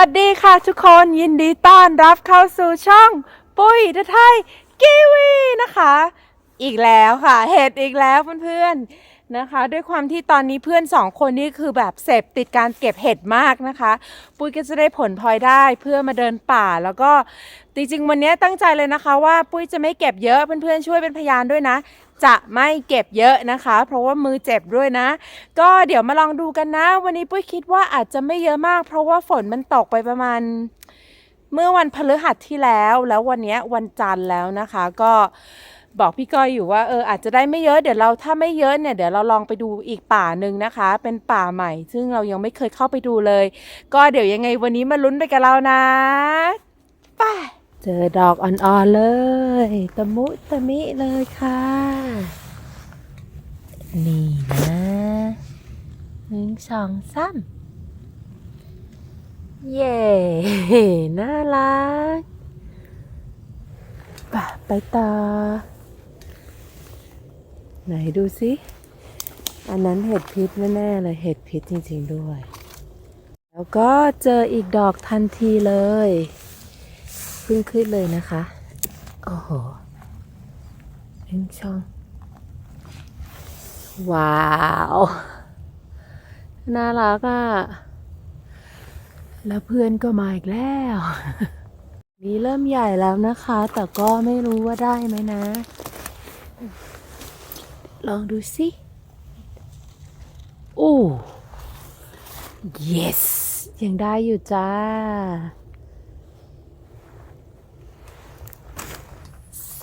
วัสดีค่ะทุกคนยินดีต้อนรับเข้าสู่ช่องปุ้ยทะไทยกีวีนะคะ อีกแล้วค่ะเห็ดอีกแล้วเพื่อนๆนะคะ ด้วยความที่ตอนนี้เพื่อนสองคนนี่คือแบบเสพติดการเก็บเห็ดมากนะคะ ปุ้ยก็จะได้ผลพลอยได้เพื่อมาเดินป่าแล้วก็จริงๆ วันนี้ตั้งใจเลยนะคะว่าปุ้ยจะไม่เก็บเยอะเพื่อนๆช่วยเป็นพยานด้วยนะ จะไม่เก็บเยอะนะคะ เพราะว่ามือเจ็บด้วยนะ ก็เดี๋ยวมาลองดูกันนะ วันนี้ปุ้ยคิดว่าอาจจะไม่เยอะมาก เพราะว่าฝนมันตกไปประมาณ เมื่อวันพฤหัสที่แล้ว แล้ววันนี้วันจันทร์แล้วนะคะ ก็บอกพี่ก้อยอยู่ว่าเอออาจจะได้ไม่เยอะเดี๋ยวเราถ้าไม่เยอะเนี่ยเดี๋ยวเราลองไปดูอีกป่าหนึ่งนะคะ เป็นป่าใหม่ ซึ่งเรายังไม่เคยเข้าไปดูเลย ก็เดี๋ยวยังไงวันนี้มาลุ้นไปกับเรานะไป เจอดอกอ่อนๆเลย ตะมุตะมิเลยค่ะ นี่นะหนึ่งสองสามเย่น่ารักไปไปต่อ ไหนดูสิ อันนั้นเห็ดพิษแน่ๆเลย เห็ดพิษจริงๆด้วย แล้วก็เจออีกดอกทันทีเลย พิ่งขึ้นเลยนะคะ โอ้โหหนึ่งช่อง ว้าว น่ารักอะ แล้วเพื่อนก็มาอีกแล้ว นี่เริ่มใหญ่แล้วนะคะ แต่ก็ไม่รู้ว่าได้ไหมนะ ลองดูสิ โอ้ yes ยังได้อยู่จ้า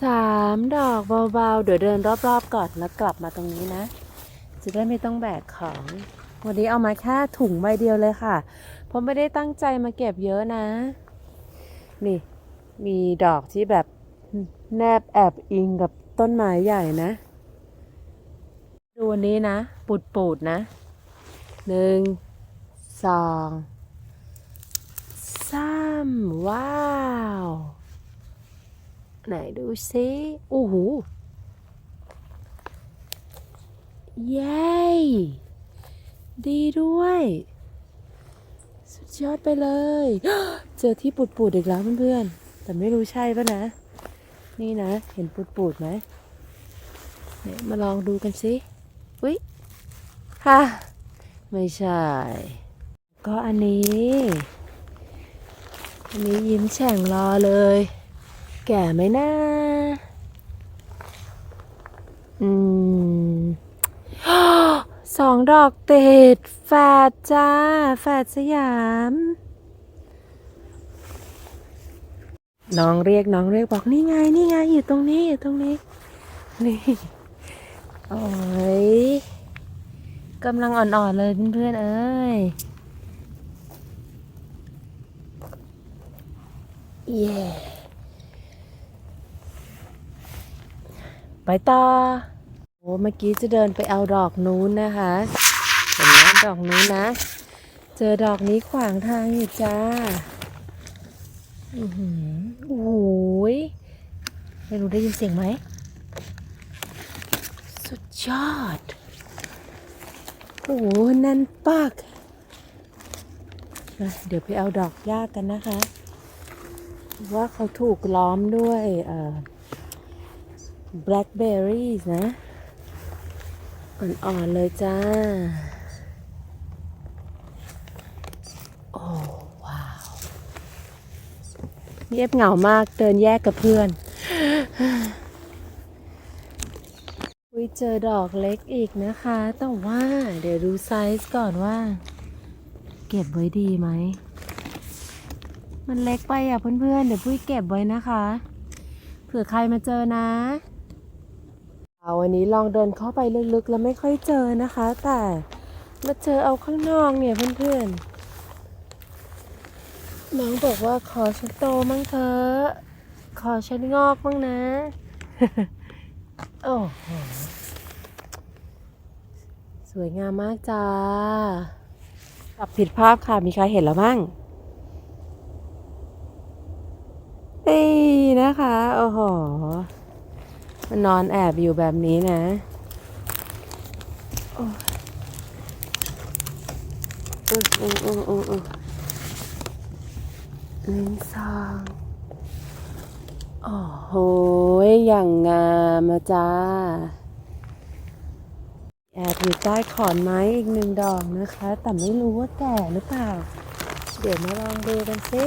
สามดอกเบาๆ เดี๋ยวเดินรอบๆก่อนแล้วกลับมาตรงนี้นะ จะได้ไม่ต้องแบกของ วันนี้เอามาแค่ถุงใบเดียวเลยค่ะ เพราะไม่ได้ตั้งใจมาเก็บเยอะนะ นี่ มีดอกที่แบบแนบแอบอิงกับต้นไม้ใหญ่นะ ดูวันนี้นะ ปูดปูดๆนะ หนึ่ง สองสามว้าว ไหนดูซิโอ้โหเย้ดีด้วย สุดยอดไปเลย เจอที่ปูดปูดๆอีกแล้วเพื่อนๆแต่ไม่รู้ใช่ปะนะ นี่นะ เห็นปูดปูดๆไหมเนี่ยมาลองดูกันสิอุ๊ยค่ะไม่ใช่ ก็อันนี้ อันนี้ยิ้มแฉ่งรอเลย แก่ไหมนะอืมสองดอกติดแฝดจ้า แฝดสยาม น้องเรียกน้องเรียกบอกนี่ไง นี่ไง อยู่ตรงนี้ อยู่ตรงนี้ นี่ โอ้ยกำลังอ่อนๆเลยเพื่อนๆเอ้ยเไปต่อ โอ้เมื่อกี้จะเดินไปเอาดอกนู้นนะคะเห็นไหมดอกนู้นนะ เจอดอกนี้ขวางทางอยู่จ้าอือหือโอ้โหยไม่รู้ได้ยินเสียงไหม สุดยอด โอ้โหนั่นปากเดี๋ยวไปเอาดอกยากกันนะคะ ว่าเขาถูกล้อมด้วยเอ่อ blackberries นะ อ่อนๆเลยจ้า โอ้ว้าวเงียบเหงามากเดินแยกกับเพื่อนอุ้ยเจอดอกเล็กอีกนะคะ แต่ว่าเดี๋ยวดูไซส์ก่อนว่า เก็บไว้ดีไหม มันเล็กไปอะเพื่อนๆ เดี๋ยวปุ้ยเก็บไว้นะคะ เผื่อใครมาเจอนะ วันนี้ลองเดินเข้าไปลึกๆ แล้วไม่ค่อยเจอนะคะ แต่มาเจอเอาข้างนอกเนี่ยเพื่อนๆ น้องบอกว่าขอฉันโตมั่งเถอะขอฉันงอกมั่งนะ โอ้โหสวยงามมากจ้าปรับผิดภาพค่ะมีใครเห็นแล้วบ้งเอ้นะคะ โอ้โห มันนอนแอบอยู่แบบนี้นะโอ้ยอืออืออืออืออือหนึ่งสองโอ้โหอย่างงามจ้า แอบอยู่ใต้ขอนไม้อีกหนึ่งดอกนะคะ แต่ไม่รู้ว่าแก่หรือเปล่า เดี๋ยวมาลองดูกันสิ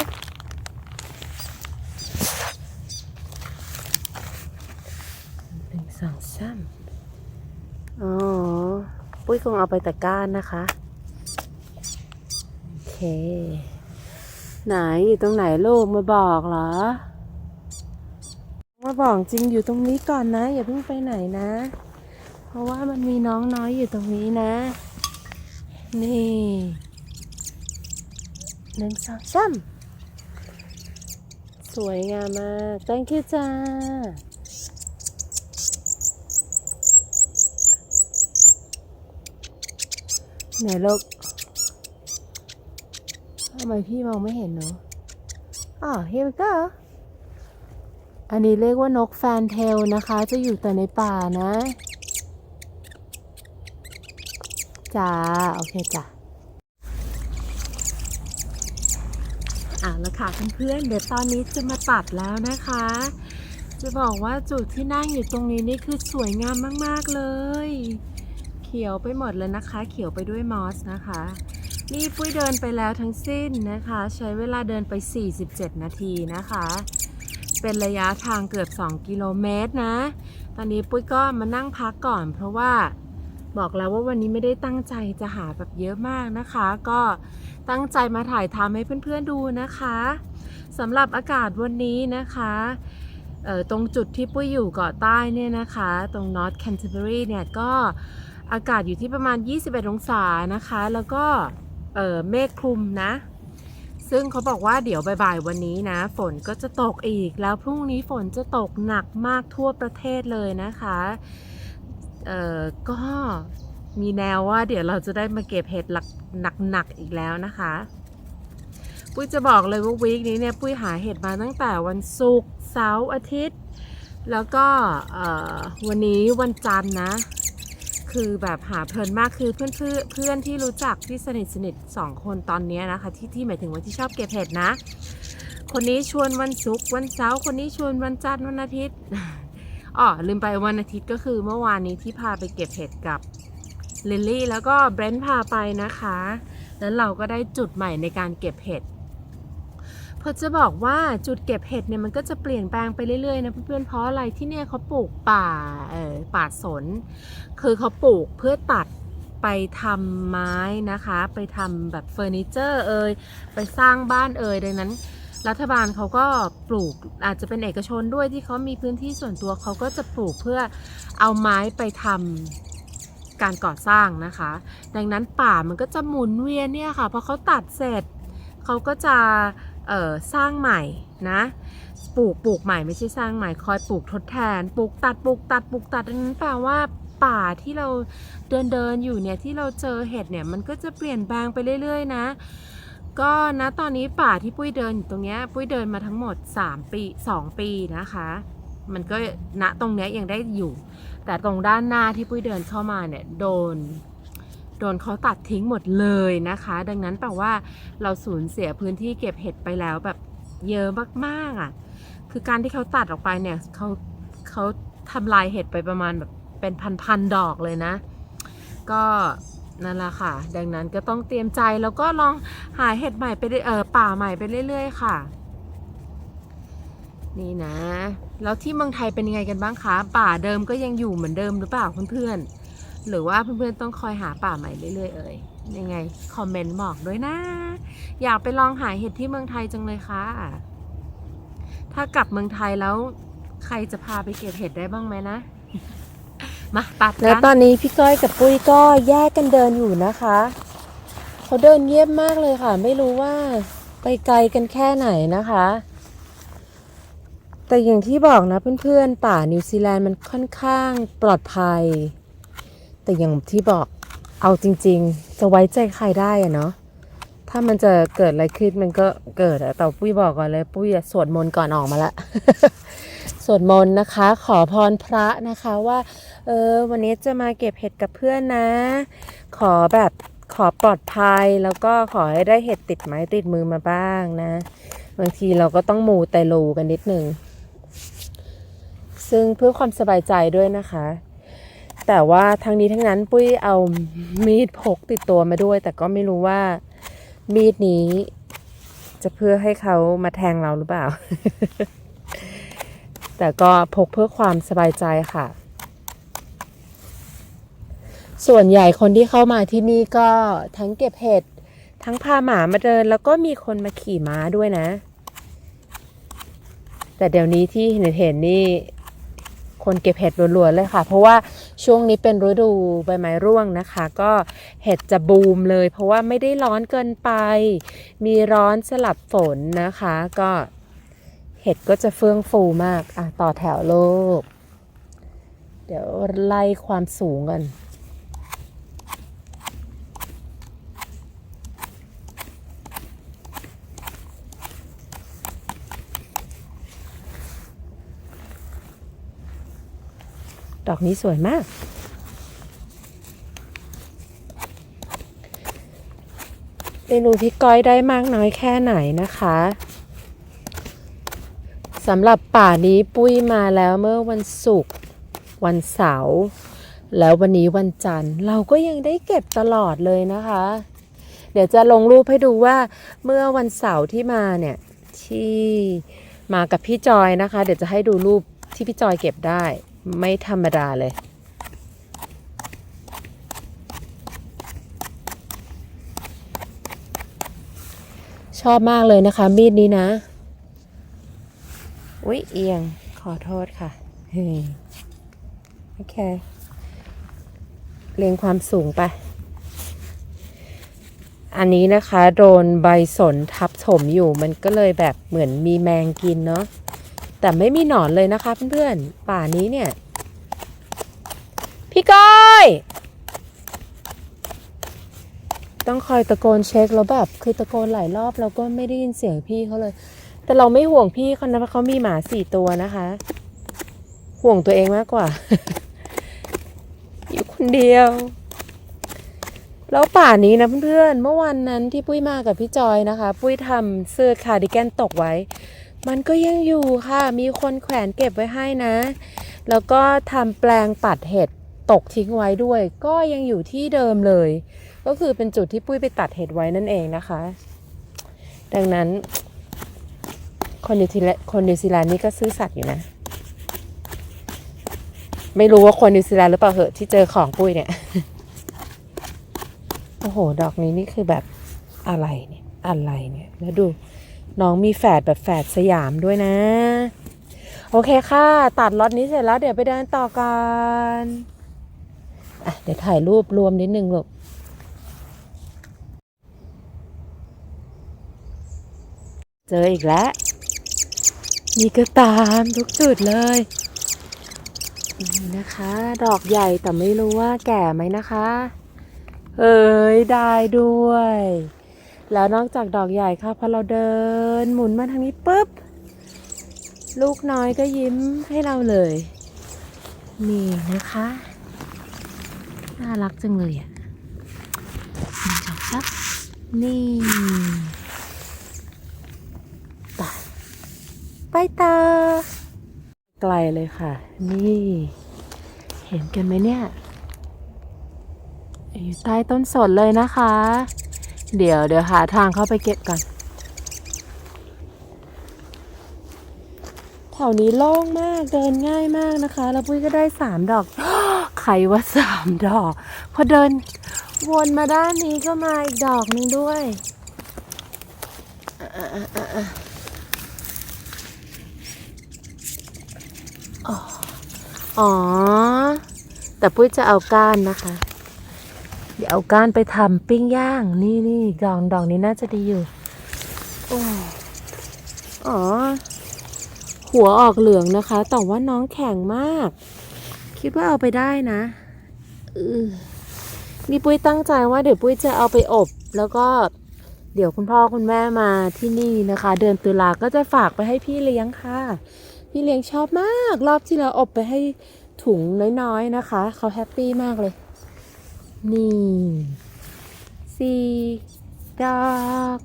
หนึ่งสองสามอ๋อ ปุ้ ยคงเอาไปแต่ก้านนะคะ โอเค ไหนอยู่ตรงไหนลูกมาบอกเหรอ มาบอกจริงอยู่ตรงนี้ก่อนนะ อย่าเพิ่งไปไหนนะ เพราะว่ามันมีน้องน้อยอยู่ตรงนี้นะ นี่หนึ่งสองสามสวยงามมาก thank you จ้า ไหนลูกทำไมพี่มองไม่เห็นหนูอ๋อ here we go อันนี้เรียกว่านกแฟนเทลนะคะ จะอยู่แต่ในป่านะจ้าโอเคจ้ะอะแล้วค่ะเพื่อนๆเดี๋ยวตอนนี้จะมาตัดแล้วนะคะ จะบอกว่าจุดที่นั่งอยู่ตรงนี้นี่คือสวยงามมาก ๆ เลย เขียวไปหมดเลยนะคะ เขียวไปด้วยมอสนะคะ นี่ปุ้ยเดินไปแล้วทั้งสิ้นนะคะ ใช้เวลาเดินไป 47 นาทีนะคะ เป็นระยะทางเกือบ 2 กิโลเมตรนะ ตอนนี้ปุ้ยก็มานั่งพักก่อน เพราะว่าบอกแล้วว่าวันนี้ไม่ได้ตั้งใจจะหาแบบเยอะมากนะคะ ก็ตั้งใจมาถ่ายทำให้เพื่อนๆดูนะคะสำหรับอากาศวันนี้นะคะตรงจุดที่ปุ้ยอยู่เกาะใต้เนี่ยนะคะ ตรง North Canterbury เนี่ยก็ อากาศอยู่ที่ประมาณ 21 องศานะคะ แล้วก็เมฆคลุมนะ ซึ่งเขาบอกว่าเดี๋ยวบ่ายๆวันนี้นะ ฝนก็จะตกอีก แล้วพรุ่งนี้ฝนจะตกหนักมากทั่วประเทศเลยนะคะ เอ่อ ก็มีแนวว่าเดี๋ยวเราจะได้มาเก็บเห็ดหลักหนักๆอีกแล้วนะคะ ปุ้ยจะบอกเลยว่าวีคนี้เนี่ยปุ้ยหาเห็ดมาตั้งแต่วันศุกร์เสาร์อาทิตย์ แล้วก็วันนี้วันจันทร์นะ คือแบบหาเพลินมากคือเพื่อนเพื่อนเพื่อนที่รู้จักที่สนิทสนิทสองคนตอนนี้นะคะ ที่ที่หมายถึงว่าที่ชอบเก็บเห็ดนะ คนนี้ชวนวันศุกร์วันเสาร์คนนี้ชวนวันจันทร์วันอาทิตย์อ๋อลืมไปวันอาทิตย์ก็คือเมื่อวานนี้ที่พาไปเก็บเห็ดกับลิลลี่แล้วก็เบรนท์พาไปนะคะ แล้วเราก็ได้จุดใหม่ในการเก็บเห็ด พอจะบอกว่าจุดเก็บเห็ดเนี่ยมันก็จะเปลี่ยนแปลงไปเรื่อยๆนะเพื่อนๆเพราะอะไรที่เนี่ยเขาปลูกป่าเออป่าสน คือเขาปลูกเพื่อตัดไปทำไม้นะคะ ไปทำแบบเฟอร์นิเจอร์เอ่ยไปสร้างบ้านเอ่ยดังนั้น รัฐบาลเขาก็ปลูกอาจจะเป็นเอกชนด้วยที่เขามีพื้นที่ส่วนตัวเขาก็จะปลูกเพื่อเอาไม้ไปทำการก่อสร้างนะคะ ดังนั้นป่ามันก็จะหมุนเวียนเนี่ยค่ะพอเขาตัดเสร็จเขาก็จะ เออสร้างใหม่นะปลูกปลูกใหม่ไม่ใช่สร้างใหม่คอยปลูกทดแทนปลูกตัดปลูกตัดปลูกตัดดังนั้นแปลว่าป่าที่เราเดินเดินอยู่เนี่ยที่เราเจอเห็ดเนี่ยมันก็จะเปลี่ยนแปลงไปเรื่อย ๆ นะ ก็นะตอนนี้ป่าที่ปุ้ยเดินอยู่ตรงเนี้ยปุ้ยเดินมาทั้งหมด 3 ปี 2 ปีนะคะ มันก็ณตรงเนี้ยยังได้อยู่ แต่ตรงด้านหน้าที่ปุ้ยเดินเข้ามาเนี่ยโดน โดนเขาตัดทิ้งหมดเลยนะคะ ดังนั้นแปลว่าเราสูญเสียพื้นที่เก็บเห็ดไปแล้วแบบเยอะมากๆอะ คือการที่เขาตัดออกไปเนี่ยเขาเขาทำลายเห็ดไปประมาณแบบเป็นพันๆดอกเลยนะ ก็นั่นแหละค่ะ ดังนั้นก็ต้องเตรียมใจแล้วก็ลองหาเห็ดใหม่ไปเอออป่าใหม่ไปเรื่อย ๆ ค่ะ นี่นะ แล้วที่เมืองไทยเป็นยังไงกันบ้างคะ ป่าเดิมก็ยังอยู่เหมือนเดิมหรือเปล่าเพื่อนๆ หรือว่าเพื่อนๆต้องคอยหาป่าใหม่เรื่อยๆเอ่ยยังไงคอมเมนต์บอกด้วยนะ อยากไปลองหาเห็ดที่เมืองไทยจังเลยค่ะ ถ้ากลับเมืองไทยแล้ว ใครจะพาไปเก็บเห็ดได้บ้างไหมนะ มาตัดกันแล้วตอนนี้พี่ก้อยกับปุ้ยก็แยกกันเดินอยู่นะคะเขาเดินเงียบมากเลยค่ะ ไม่รู้ว่าไปไกลกันแค่ไหนนะคะ แต่อย่างที่บอกนะเพื่อนๆ ป่านิวซีแลนด์มันค่อนข้างปลอดภัย แต่อย่างที่บอกเอาจริง ๆ จะไว้ใจใครได้อะเนาะถ้ามันจะเกิดอะไรขึ้นมันก็เกิดอะแต่ปุ้ยบอกก่อนเลย ปุ้ยอะสวดมนต์ก่อนออกมาละสวดมนต์นะคะ ขอพรพระนะคะว่า เออ วันนี้จะมาเก็บเห็ดกับเพื่อนนะ ขอแบบขอปลอดภัยแล้วก็ขอให้ได้เห็ดติดไม้ติดมือมาบ้างนะ บางทีเราก็ต้องมูแต่ลูกันนิดนึง ซึ่งเพื่อความสบายใจด้วยนะคะ แต่ว่าทั้งนี้ทั้งนั้นปุ้ยเอามีดพกติดตัวมาด้วย แต่ก็ไม่รู้ว่ามีดนี้ จะเพื่อให้เขามาแทงเราหรือเปล่า แต่ก็พกเพื่อความสบายใจค่ะ ส่วนใหญ่คนที่เข้ามาที่นี่ก็ทั้งเก็บเห็ดทั้งพาหมามาเดิน แล้วก็มีคนมาขี่ม้าด้วยนะ แต่เดี๋ยวนี้ที่เห็นเห็นนี่ คนเก็บเห็ดรัวๆเลยค่ะ เพราะว่าช่วงนี้เป็นฤดูใบไม้ร่วงนะคะ ก็เห็ดจะบูมเลย เพราะว่าไม่ได้ร้อนเกินไป มีร้อนสลับฝนนะคะ ก็เห็ดก็จะเฟื่องฟูมากอะต่อแถวโลก เดี๋ยวไล่ความสูงกัน ดอกนี้สวยมากไม่รู้พี่ก้อยได้มากน้อยแค่ไหนนะคะสำหรับป่านี้ปุ้ยมาแล้วเมื่อวันศุกร์วันเสาร์แล้ววันนี้วันจันทร์เราก็ยังได้เก็บตลอดเลยนะคะ เดี๋ยวจะลงรูปให้ดูว่าเมื่อวันเสาร์ที่มาเนี่ยที่มากับพี่จอยนะคะ เดี๋ยวจะให้ดูรูปที่พี่จอยเก็บได้ ไม่ธรรมดาเลย ชอบมากเลยนะคะ มีดนี้นะ อุ๊ยเอียงขอโทษค่ะเฮ้ยโอเค เรียงความสูงไป อันนี้นะคะ โดนใบสนทับถมอยู่มันก็เลยแบบเหมือนมีแมงกินเนาะ แต่ไม่มีหนอนเลยนะคะเพื่อนๆ ป่านี้เนี่ย พี่ก้อย ต้องคอยตะโกนเช็คแล้วแบบ คือตะโกนหลายรอบเราก็ไม่ได้ยินเสียงพี่เขาเลย แต่เราไม่ห่วงพี่เขานะเพราะเขามีหมาสี่ตัวนะคะ ห่วงตัวเองมากกว่า อยู่คนเดียว แล้วป่านี้นะเพื่อนๆ เมื่อวันนั้นที่ปุ้ยมากับพี่จอยนะคะ ปุ้ยทำเสื้อคาร์ดิแกนตกไว้ มันก็ยังอยู่ค่ะ มีคนแขวนเก็บไว้ให้นะ แล้วก็ทำแปลงปัดเห็ดตกทิ้งไว้ด้วย ก็ยังอยู่ที่เดิมเลย ก็คือเป็นจุดที่ปุ้ยไปตัดเห็ดไว้นั่นเองนะคะ ดังนั้นคนนิวซีแลนด์คนนิวซีแลนด์นี่ก็ซื่อสัตย์อยู่นะ ไม่รู้ว่าคนนิวซีแลนด์หรือเปล่าเหอะที่เจอของปุ้ยเนี่ย โอ้โห ดอกนี้นี่คือแบบอะไรเนี่ย อะไรเนี่ย แล้วดู น้องมีแฝดแบบแฝดสยามด้วยนะ โอเคค่ะ ตัดล็อตนี้เสร็จแล้วเดี๋ยวไปเดินต่อกันอะเดี๋ยวถ่ายรูปรวมนิดนึงลูกเจออีกแล้ว มีก็ตามทุกจุดเลยนี่นะคะ ดอกใหญ่แต่ไม่รู้ว่าแก่ไหมนะคะ เอ้ยได้ด้วย แล้วนอกจากดอกใหญ่ค่ะพอเราเดินหมุนมาทางนี้ปุ๊บ ลูกน้อยก็ยิ้มให้เราเลย นี่นะคะ น่ารักจังเลยอะหนึ่งสองสามนี่ไปไปต่อไกลเลยค่ะ นี่ เห็นกันไหมเนี่ย อยู่ใต้ต้นสนเลยนะคะ เดี๋ยวเดี๋ยวหาทางเข้าไปเก็บก่อนแถวนี้โล่งมากเดินง่ายมากนะคะ แล้วปุ้ยก็ได้สามดอกใครว่าสามดอก พอเดินวนมาด้านนี้ก็มาอีกดอกนึงด้วยอ๋อ แต่ปุ้ยจะเอาก้านนะคะ เดี๋ยวเอาก้านไปทำปิ้งย่าง นี่นี่ดอกดอกนี้น่าจะดีอยู่โอ้อ๋อ หัวออกเหลืองนะคะ แต่ว่าน้องแข็งมาก คิดว่าเอาไปได้นะนี่ปุ้ยตั้งใจว่าเดี๋ยวปุ้ยจะเอาไปอบ แล้วก็เดี๋ยวคุณพ่อคุณแม่มาที่นี่นะคะ เดือนตุลาก็จะฝากไปให้พี่เลี้ยงค่ะ พี่เลี้ยงชอบมาก รอบที่เราอบไปให้ถุงน้อยๆนะคะ เขาแฮปปี้มากเลย นี่สี่ดอก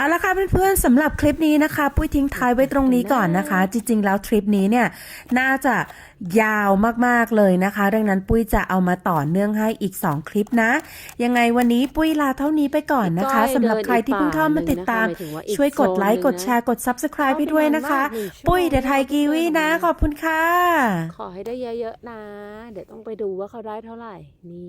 เอาละค่ะเพื่อนๆสำหรับคลิปนี้นะคะ ปุ้ยทิ้งท้ายไว้ตรงนี้ก่อนนะคะ จริง ๆ แล้วทริปนี้เนี่ยน่าจะยาวมากๆเลยนะคะ ดังนั้นปุ้ยจะเอามาต่อเนื่องให้อีก 2 คลิปนะ ยังไงวันนี้ปุ้ยลาเท่านี้ไปก่อนนะคะสำหรับใครที่เพิ่งเข้ามาติดตาม ช่วยกดไลค์กดแชร์กด subscribe ให้ด้วยนะคะ ปุ้ยเดอะไทยกีวีนะ ขอบคุณค่ะ ขอให้ได้เยอะๆนะ เดี๋ยวต้องไปดูว่าเขาได้เท่าไหร่นี่